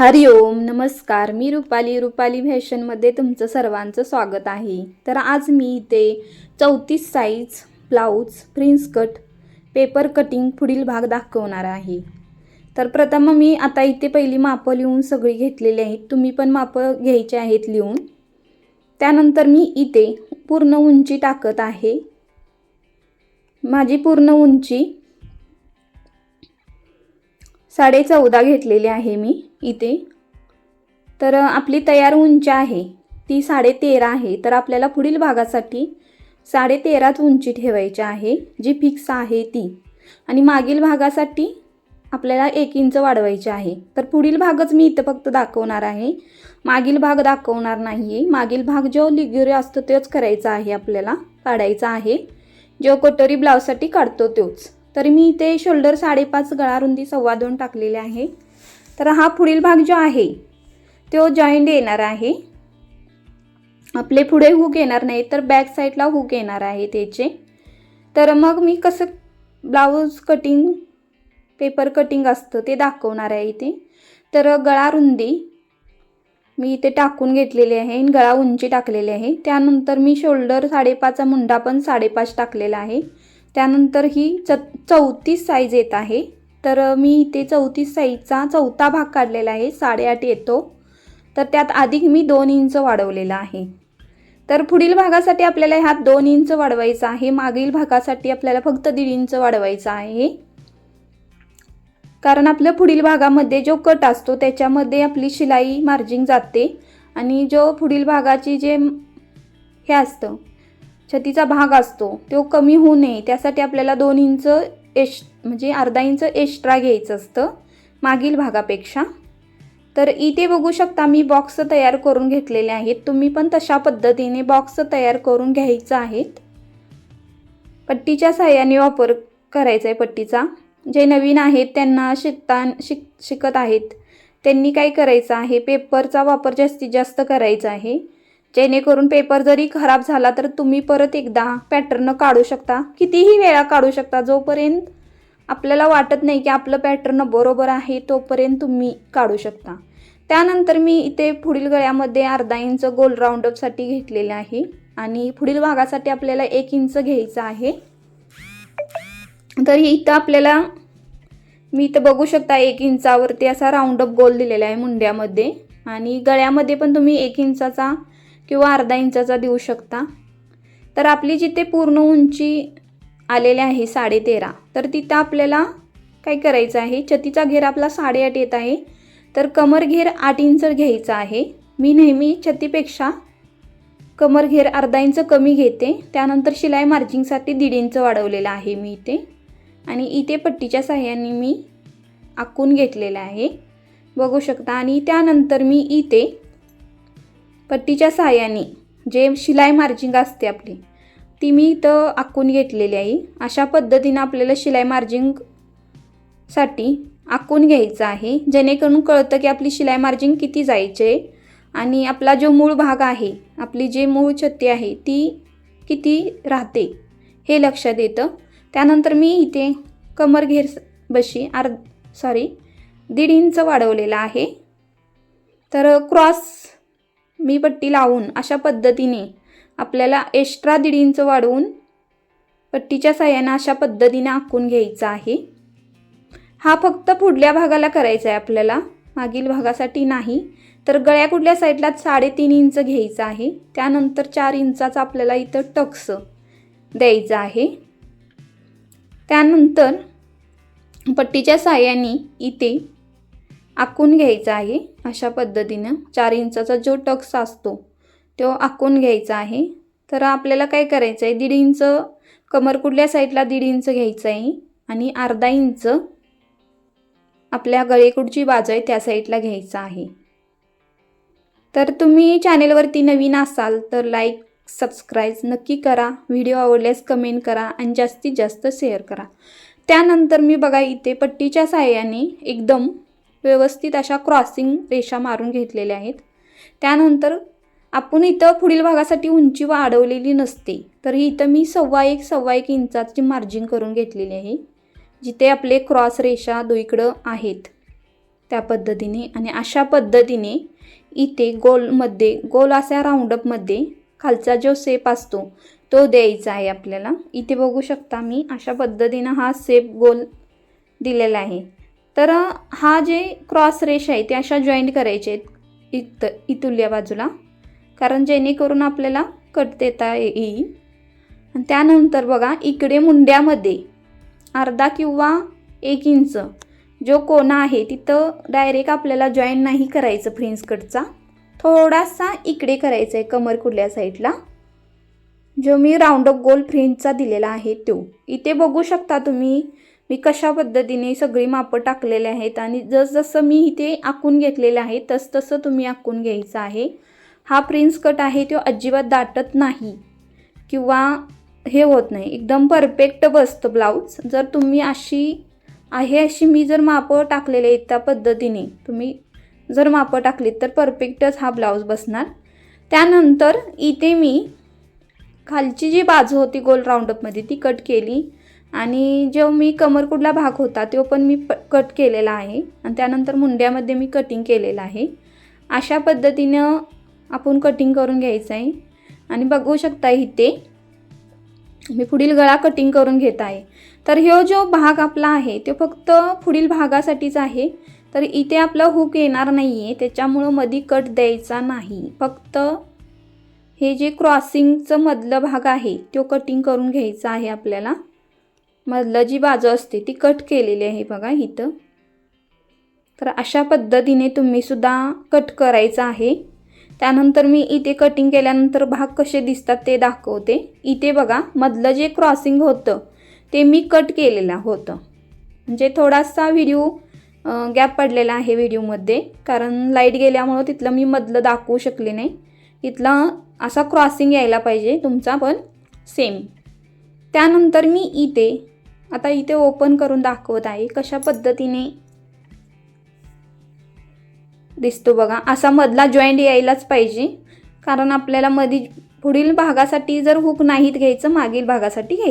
हरिओम नमस्कार. मी रुपाली रुपाली फॅशनमध्ये तुमचं सर्वांचं स्वागत आहे. तर आज मी इथे चौतीस size blouse prince cut paper cutting पुढील भाग दाखवणार आहे. तर प्रथम मी आता इथे पहिली मापं लिहून सगळी घेतलेली आहेत. तुम्ही पण मापं घ्यायची आहेत लिहून. त्यानंतर मी इथे पूर्ण उंची टाकत आहे. माझी पूर्ण उंची साडे चौदा घेतलेले आहे मी इथे. तर आपली तयार उंची आहे. ती साडे तेरा आहे. तर आपल्याला पुढील भागासाठी साडे तेराच उंची ठेवायची आहे जी फिक्स आहे ती. आणि मागील भागासाठी आपल्याला एक इंच वाढवायची आहे. तर पुढील भागच मी इथं फक्त दाखवणार आहे. मागील भाग दाखवणार नाही आहे मागील भाग जो लिग्युरी असतो तोच करायचा आहे आपल्याला. काढायचा आहे. जो कटोरी ब्लाऊजसाठी काढतो तोच. तर मी इथे शोल्डर साडेपाच गळा रुंदी सव्वा दोन टाकलेले आहे. तर हा पुढील भाग जो आहे तो जॉईंट येणार आहे. आपले पुढे हुक येणार नाही तर बॅक साईडला हुक येणार आहे त्याचे. तर मग मी कसं ब्लाऊज कटिंग पेपर कटिंग असतं ते दाखवणार आहे इथे. तर गळा रुंदी मी इथे टाकून घेतलेली आहे आणि गळा उंची टाकलेली आहे. त्यानंतर मी शोल्डर साडेपाचचा मुंडा पण साडेपाच टाकलेला आहे. त्यानंतर ही च चौतीस साईज येत आहे. तर मी इथे चौतीस साईजचा चौथा भाग काढलेला आहे. साडेआठ येतो. तर त्यात अधिक मी दोन इंच वाढवलेला आहे. तर पुढील भागासाठी आपल्याला ह्यात दोन इंच वाढवायचं आहे. मागील भागासाठी आपल्याला फक्त दीड इंच वाढवायचं आहे. कारण आपल्या पुढील भागामध्ये जो कट असतो त्याच्यामध्ये आपली शिलाई मार्जिंग जाते. आणि जो पुढील भागाची जे हे असतं छतीचा भाग असतो तो कमी होऊ नये. त्यासाठी आपल्याला दोन इंच एश म्हणजे अर्धा इंच एक्स्ट्रा घ्यायचं असतं मागील भागापेक्षा. तर इथे बघू शकता मी बॉक्स तयार करून घेतलेले आहेत. तुम्ही पण तशा पद्धतीने बॉक्स तयार करून घ्यायचं आहेत. पट्टीच्या सहाय्याने वापर करायचा आहे पट्टीचा. जे नवीन आहेत त्यांना शिकता शिक शिकत आहेत. त्यांनी काय करायचं आहे? पेपरचा वापर जास्तीत जास्त करायचा आहे. जेणेकरून पेपर जरी खराब झाला तर तुम्ही परत एकदा पॅटर्न काढू शकता. कितीही वेळा काढू शकता. जोपर्यंत आपल्याला वाटत नाही की आपलं पॅटर्न बरोबर आहे तोपर्यंत तुम्ही काढू शकता. त्यानंतर मी इथे पुढील गळ्यामध्ये अर्धा इंच गोल राऊंडअपसाठी घेतलेले आहे. आणि पुढील भागासाठी आपल्याला एक इंच घ्यायचं आहे. तर इथं आपल्याला मी इथं बघू शकता एक इंचावरती असा राऊंडअप गोल दिलेला आहे मुंड्यामध्ये. आणि गळ्यामध्ये पण तुम्ही एक इंचाचा किंवा अर्धा इंचाचा देऊ शकता. तर आपली जिथे पूर्ण उंची आलेली आहे साडे तेरा तर तिथं आपल्याला काय करायचं आहे? छतीचा घेर आपला साडेआठ येत आहे. तर कमर घेर आठ इंच घ्यायचा आहे. मी नेहमी छतीपेक्षा कमर घेर अर्धा इंच कमी घेते. त्यानंतर शिलाई मार्जिंगसाठी दीड इंच वाढवलेलं आहे मी इथे. आणि इथे पट्टीच्या साह्याने मी आखून घेतलेलं आहे. बघू शकता. आणि त्यानंतर मी इथे पट्टीच्या सहाय्याने जे शिलाई मार्जिंग असते आपली ती मी इथं आखून घेतलेली आहे. अशा पद्धतीनं आपल्याला शिलाई मार्जिंगसाठी आखून घ्यायचं आहे. जेणेकरून कळतं की आपली शिलाई मार्जिंग किती जायचे आणि आपला जो मूळ भाग आहे आपली जे मूळ छत्ती आहे ती किती राहते हे लक्षात येतं. त्यानंतर मी इथे कमर घेर बशी आर सॉरी दीड इंच वाढवलेला आहे. तर क्रॉस मी पट्टी लावून अशा पद्धतीने आपल्याला एक्स्ट्रा दीड इंच वाढवून पट्टीच्या साह्यानं अशा पद्धतीने आखून घ्यायचा आहे. हा फक्त पुढल्या भागाला करायचा आहे आपल्याला. मागील भागासाठी नाही तर गळ्या कुठल्या साईडला साडेतीन इंच घ्यायचं आहे. त्यानंतर चार इंचाचा आपल्याला इथं टक्स द्यायचं आहे. त्यानंतर पट्टीच्या साह्याने इथे आखून घ्यायचा आहे अशा पद्धतीनं. चार इंचाचा जो टक्स असतो तो आखून घ्यायचा आहे. तर आपल्याला काय करायचं आहे? दीड इंच कमर कुठल्या साईडला दीड इंच घ्यायचं आहे? आणि अर्धा इंच आपल्या गळेकुडची बाजू आहे त्या साईडला घ्यायचं आहे. तर तुम्ही चॅनेलवरती नवीन असाल तर लाईक सबस्क्राईब नक्की करा. व्हिडिओ आवडल्यास कमेंट करा आणि जास्तीत जास्त शेअर करा. त्यानंतर मी बघा इथे पट्टीच्या साह्याने एकदम व्यवस्थित अशा क्रॉसिंग रेषा मारून घेतलेल्या आहेत. त्यानंतर आपण इथं पुढील भागासाठी उंची वाढवलेली नसते. तर इथं मी सव्वा एक सव्वा एक इंचाची मार्जिन करून घेतलेली आहे. जिथे आपले क्रॉस रेषा दुईकडं आहेत. त्या पद्धतीने आणि अशा पद्धतीने इथे गोलमध्ये गोल अशा राऊंडअपमध्ये खालचा जो सेप असतो तो द्यायचा आहे आपल्याला. इथे बघू शकता मी अशा पद्धतीनं हा सेप गोल दिलेला आहे. तर हा जे क्रॉस रेष आहे ते अशा जॉईंट करायचे आहेत इत इतुल्या बाजूला. कारण जेणेकरून आपल्याला कट देता येईल. आणि त्यानंतर बघा इकडे मुंड्यामध्ये अर्धा किंवा एक इंच जो कोना आहे तिथं डायरेक्ट आपल्याला जॉईन नाही करायचं फ्रिन्स कटचा थोडासा इकडे करायचा आहे कमर कुठल्या साईडला जो मी राऊंडअप गोल फ्रिन्सचा दिलेला आहे तो. इथे बघू शकता तुम्ही मी कशा पद्धतीने सगळी मापं टाकलेले आहेत आणि जसजसं मी इथे आखून घेतलेलं आहे तसतसं तुम्ही आखून घ्यायचं आहे. हा प्रिन्स कट आहे तो अजिबात दाटत नाही. किंवा हे होत नाही. एकदम परफेक्ट बसतं ब्लाऊज. जर तुम्ही अशी आहे अशी मी जर मापं टाकलेले आहेत त्या पद्धतीने तुम्ही जर मापं टाकलीत तर परफेक्टच हा ब्लाऊज बसणार. त्यानंतर इथे मी खालची जी बाजू होती गोल राऊंडअपमध्ये ती कट केली. आणि जो मी कमरकुडला भाग होता तो पण मी प कट केलेला आहे. आणि त्यानंतर मुंड्यामध्ये मी कटिंग केलेलं आहे. अशा पद्धतीनं आपण कटिंग करून घ्यायचं आहे. आणि बघू शकता इथे मी पुढील गळा कटिंग करून घेत आहे. तर ह्यो जो भाग आपला आहे तो फक्त पुढील भागासाठीच आहे. तर इथे आपला हुक येणार नाही आहे त्याच्यामुळं मधी कट द्यायचा नाही. फक्त हे जे क्रॉसिंगचं मधलं भाग आहे तो कटिंग करून घ्यायचा आहे आपल्याला. मधलं जी बाजू असते ती कट केलेली आहे बघा इथं. तर अशा पद्धतीने तुम्ही सुद्धा कट करायचं आहे. त्यानंतर मी इथे कटिंग केल्यानंतर भाग कसे दिसतात ते दाखवते. इथे बघा मधलं जे क्रॉसिंग होतं ते मी कट केलेलं होतं. म्हणजे थोडासा व्हिडिओ गॅप पडलेला आहे व्हिडिओमध्ये कारण लाइट गेल्यामुळं तिथलं मी मधलं दाखवू शकले नाही. इथला असा क्रॉसिंग यायला पाहिजे तुमचा पण सेम त्यानंतर मी इथे आता इथे ओपन करून दाखवत आहे कशा पद्धतीने दिसतो बघा. असा मधला जॉईंट यायलाच पाहिजे. कारण आपल्याला मधी पुढील भागासाठी जर हुक नाहीत घ्यायचं मागील भागासाठी घ्यायचं.